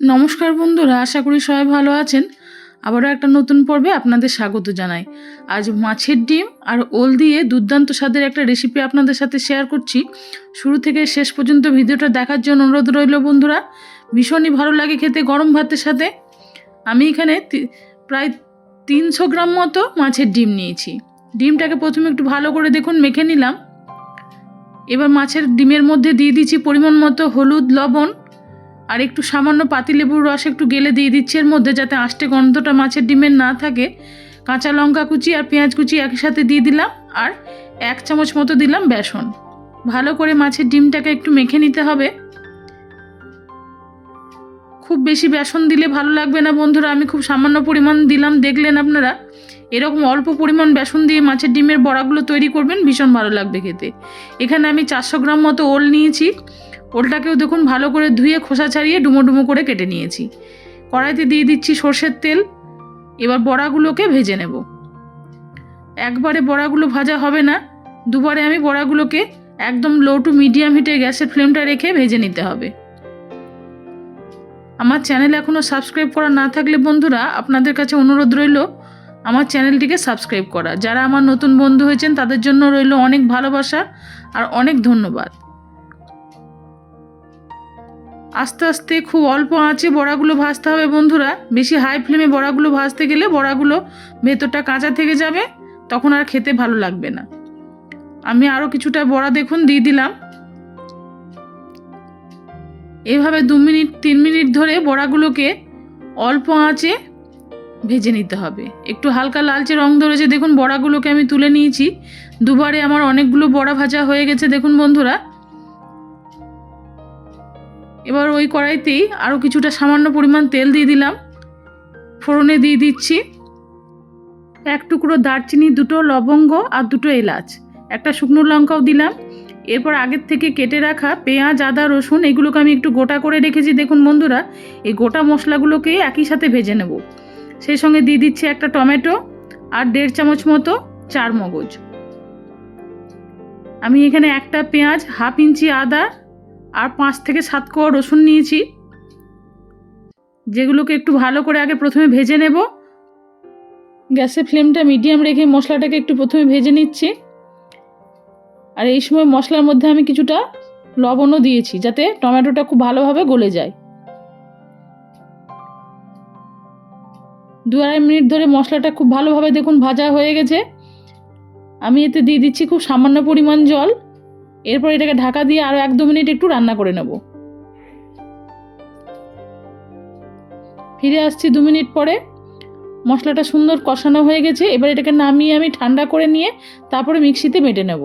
নমস্কার বন্ধুরা, আশা করি সবাই ভালো আছেন। আবারও একটা নতুন পর্বে আপনাদের স্বাগত জানাই। আজ মাছের ডিম আর ওল দিয়ে দুর্দান্ত স্বাদের একটা রেসিপি আপনাদের সাথে শেয়ার করছি। শুরু থেকে শেষ পর্যন্ত ভিডিওটা দেখার জন্য অনুরোধ রইল বন্ধুরা। ভীষণই ভালো লাগে খেতে গরম ভাতের সাথে। আমি এখানে প্রায় তিনশো গ্রাম মতো মাছের ডিম নিয়েছি। ডিমটাকে প্রথমে একটু ভালো করে দেখুন, মেখে নিলাম। এবার মাছের ডিমের মধ্যে দিয়ে দিচ্ছি পরিমাণ মতো হলুদ, লবণ আর একটু সামান্য পাতিলেবুর রস একটু গেলে দিয়ে দিচ্ছি এর মধ্যে, যাতে আষ্টে গন্ধটা মাছের ডিমের না থাকে। কাঁচা লঙ্কা কুচি আর পেঁয়াজ কুচি একসাথে দিয়ে দিলাম আর এক চামচ মতো দিলাম বেসন। ভালো করে মাছের ডিমটাকে একটু মেখে নিতে হবে। খুব বেশি বেসন দিলে ভালো লাগবে না বন্ধুরা, আমি খুব সামান্য পরিমাণ দিলাম, দেখলেন আপনারা? এরকম অল্প পরিমাণ বেসন দিয়ে মাছের ডিমের বড়াগুলো তৈরি করবেন, ভীষণ ভালো লাগবে খেতে। এখানে আমি চারশো গ্রাম মতো ওল নিয়েছি। ওলটাকেও দেখুন ভালো করে ধুয়ে খোসা ছাড়িয়ে ডুমো ডুমো করে কেটে নিয়েছি। কড়াইতে দিয়ে দিচ্ছি সর্ষের তেল। এবার বড়াগুলোকে ভেজে নেব। একবারে বড়াগুলো ভাজা হবে না। দুবারে আমি বড়াগুলোকে একদম লো টু মিডিয়াম হিটে গ্যাসের ফ্লেমটা রেখে ভেজে নিতে হবে। আমার চ্যানেল এখনও সাবস্ক্রাইব করা না থাকলে বন্ধুরা, আপনাদের কাছে অনুরোধ রইল, আমার চ্যানেলটিকে সাবস্ক্রাইব করা। যারা আমার নতুন বন্ধু হয়েছেন, তাদের জন্য রইল অনেক ভালোবাসা আর অনেক ধন্যবাদ। আস্তে আস্তে খুব অল্প আঁচে বড়াগুলো ভাজতে হবে বন্ধুরা। বেশি হাই ফ্লেমে বড়াগুলো ভাজতে গেলে বড়াগুলো ভেতরটা কাঁচা থেকে যাবে, তখন আর খেতে ভালো লাগবে না। আমি আরও কিছুটা বড়া দেখুন, দিয়ে দিলাম। এভাবে দু মিনিট, তিন মিনিট ধরে বড়াগুলোকে অল্প আঁচে ভেজে নিতে হবে। একটু হালকা লালচে রং ধরেছে, দেখুন বড়াগুলোকে আমি তুলে নিয়েছি। দুবারে আমার অনেকগুলো বড়া ভাজা হয়ে গেছে, দেখুন বন্ধুরা। এবার ওই কড়াইতেই আরও কিছুটা সামান্য পরিমাণ তেল দিয়ে দিলাম। ফোড়নে দিয়ে দিচ্ছি এক টুকরো দারচিনি, দুটো লবঙ্গ আর দুটো এলাচ। একটা শুকনো লঙ্কাও দিলাম। এরপর আগের থেকে কেটে রাখা পেঁয়াজ, আদা, রসুন এগুলোকে আমি একটু গোটা করে রেখেছি। দেখুন বন্ধুরা, এই গোটা মশলাগুলোকে একই সাথে ভেজে নেব। সেই সঙ্গে দিয়ে দিচ্ছি একটা টমেটো আর দেড় চামচ মতো চার মগজ আমি এখানে একটা পেঁয়াজ, হাফ ইঞ্চি আদা আর পাঁচ থেকে সাত কোয়া রসুন নিয়েছি। যেগুলোকে একটু ভালো করে আগে প্রথমে ভেজে নেব। গ্যাসের ফ্লেমটা মিডিয়াম রেখে মশলাটাকে একটু প্রথমে ভেজে নিচ্ছি। আর এই সময় মশলার মধ্যে আমি কিছুটা লবণও দিয়েছি, যাতে টমেটোটা খুব ভালোভাবে গলে যায়। দু আড়াই মিনিট ধরে মশলাটা খুব ভালোভাবে দেখুন ভাজা হয়ে গেছে। আমি এতে দিয়ে দিচ্ছি খুব সামান্য পরিমাণ জল। এরপর এটাকে ঢাকা দিয়ে আরও এক দু মিনিট একটু রান্না করে নেব। ফিরে আসছি দু মিনিট পরে। মশলাটা সুন্দর কষানো হয়ে গেছে, এবার এটাকে নামিয়ে আমি ঠান্ডা করে নিয়ে তারপরে মিক্সিতে বেটে নেব।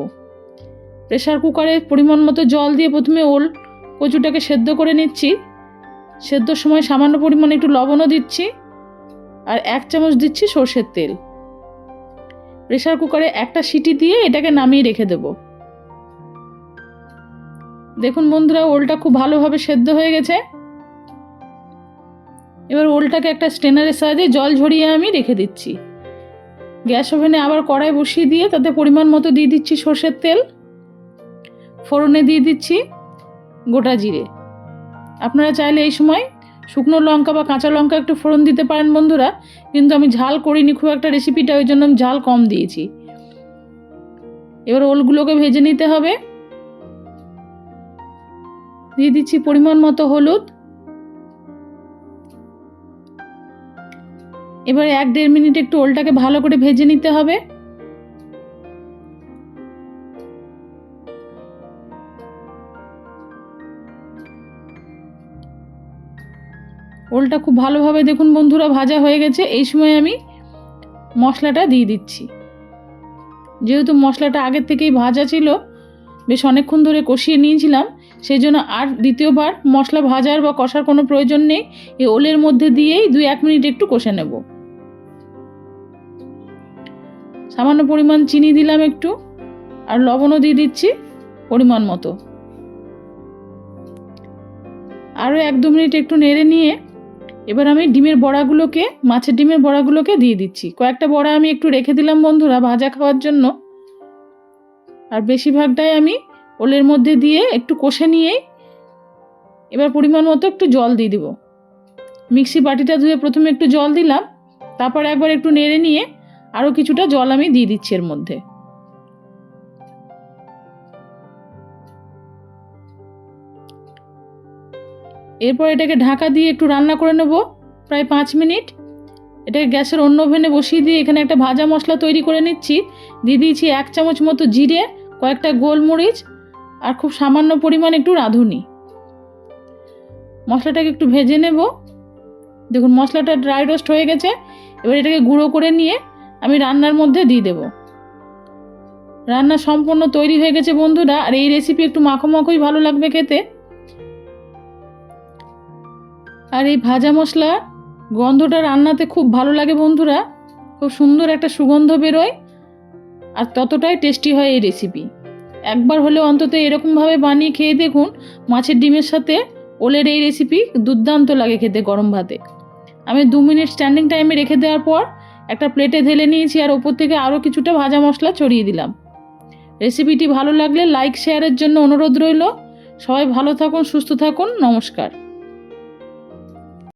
প্রেশার কুকারে পরিমাণ মতো জল দিয়ে প্রথমে ওল কচুটাকে সেদ্ধ করে নিচ্ছি। সেদ্ধর সময় সামান্য পরিমাণে একটু লবণও দিচ্ছি আর এক চামচ দিচ্ছি সর্ষের তেল। প্রেশার কুকারে একটা সিটি দিয়ে এটাকে নামিয়ে রেখে দেবো। দেখুন বন্ধুরা, ওলটা খুব ভালোভাবে সেদ্ধ হয়ে গেছে। এবার ওলটাকে একটা স্টেনারের সাহায্যে জল ঝরিয়ে আমি রেখে দিচ্ছি। গ্যাস ওভেনে আবার কড়াই বসিয়ে দিয়ে তাতে পরিমাণ মতো দিয়ে দিচ্ছি সর্ষের তেল। ফোড়নে দিয়ে দিচ্ছি গোটা জিরে। আপনারা চাইলে এই সময় শুকনো লঙ্কা বা কাঁচা লঙ্কা একটু ফোড়ন দিতে পারেন বন্ধুরা, কিন্তু আমি ঝাল করিনি, খুব একটা রেসিপিটা ওই জন্য আমি ঝাল কম দিয়েছি। এবার ওলগুলোকে ভেজে নিতে হবে। দিয়ে দিচ্ছি পরিমাণ মতো হলুদ। এবার এক দেড় মিনিট একটু ওলটাকে ভালো করে ভেজে নিতে হবে। ওলটা খুব ভালোভাবে দেখুন বন্ধুরা, ভাজা হয়ে গেছে। এই সময় আমি মশলাটা দিয়ে দিচ্ছি। যেহেতু মশলাটা আগের থেকেই ভাজা ছিল, বেশ অনেকক্ষণ ধরে কষিয়ে নিয়েছিলাম সেই জন্য আর দ্বিতীয়বার মশলা ভাজার বা কষার কোনো প্রয়োজন নেই। এই ওলের মধ্যে দিয়েই দুই এক মিনিট একটু কষে নেব। সামান্য পরিমাণ চিনি দিলাম একটু আর লবণও দিয়ে দিচ্ছি পরিমাণ মতো। আরও এক দু মিনিট একটু নেড়ে নিয়ে এবার আমি ডিমের বড়াগুলোকে, মাছের ডিমের বড়াগুলোকে দিয়ে দিচ্ছি। কয়েকটা বড়া আমি একটু রেখে দিলাম বন্ধুরা ভাজা খাওয়ার জন্য। আর বেশিরভাগটাই আমি ওলের মধ্যে দিয়ে একটু কষে নিয়েই এবার পরিমাণ মতো একটু জল দিয়ে দিব। মিক্সি বাটিটা ধুয়ে প্রথমে একটু জল দিলাম, তারপর একবার একটু নেড়ে নিয়ে আরও কিছুটা জল আমি দিয়ে দিচ্ছি এর মধ্যে। এরপর এটাকে ঢাকা দিয়ে একটু রান্না করে নেব, প্রায় পাঁচ মিনিট। এটাকে গ্যাসের অন্য ওভেনে বসিয়ে দিয়ে এখানে একটা ভাজা মশলা তৈরি করে নিচ্ছি। দিয়ে দিয়েছি এক চামচ মতো জিরে, কয়েকটা গোলমরিচ আর খুব সামান্য পরিমাণ একটু রাঁধুনি। মশলাটাকে একটু ভেজে নেব। দেখুন, মশলাটা ড্রাই রোস্ট হয়ে গেছে। এবার এটাকে গুঁড়ো করে নিয়ে আমি রান্নার মধ্যে দিয়ে দেব। রান্না সম্পূর্ণ তৈরি হয়ে গেছে বন্ধুরা, আর এই রেসিপি একটু মাখো মাখোই ভালো লাগবে খেতে। আর এই ভাজা মশলা গন্ধটা রান্নাতে খুব ভালো লাগে বন্ধুরা। খুব সুন্দর একটা সুগন্ধ বেরোয়, আর ততটাই টেস্টি হয় এই রেসিপি একবার হলে অন্তত এরকমভাবে বানিয়ে খেয়ে দেখুন, মাছের ডিমের সাথে ওলের এই রেসিপি দুর্দান্ত লাগে খেতে গরম ভাতে। আমি দু মিনিট স্ট্যান্ডিং টাইমে রেখে দেওয়ার পর একটা প্লেটে ঢেলে নিয়েছি আর ওপর থেকে আরও কিছুটা ভাজা মশলা ছড়িয়ে দিলাম। রেসিপিটি ভালো লাগলে লাইক শেয়ারের জন্য অনুরোধ রইল। সবাই ভালো থাকুন, সুস্থ থাকুন, নমস্কার।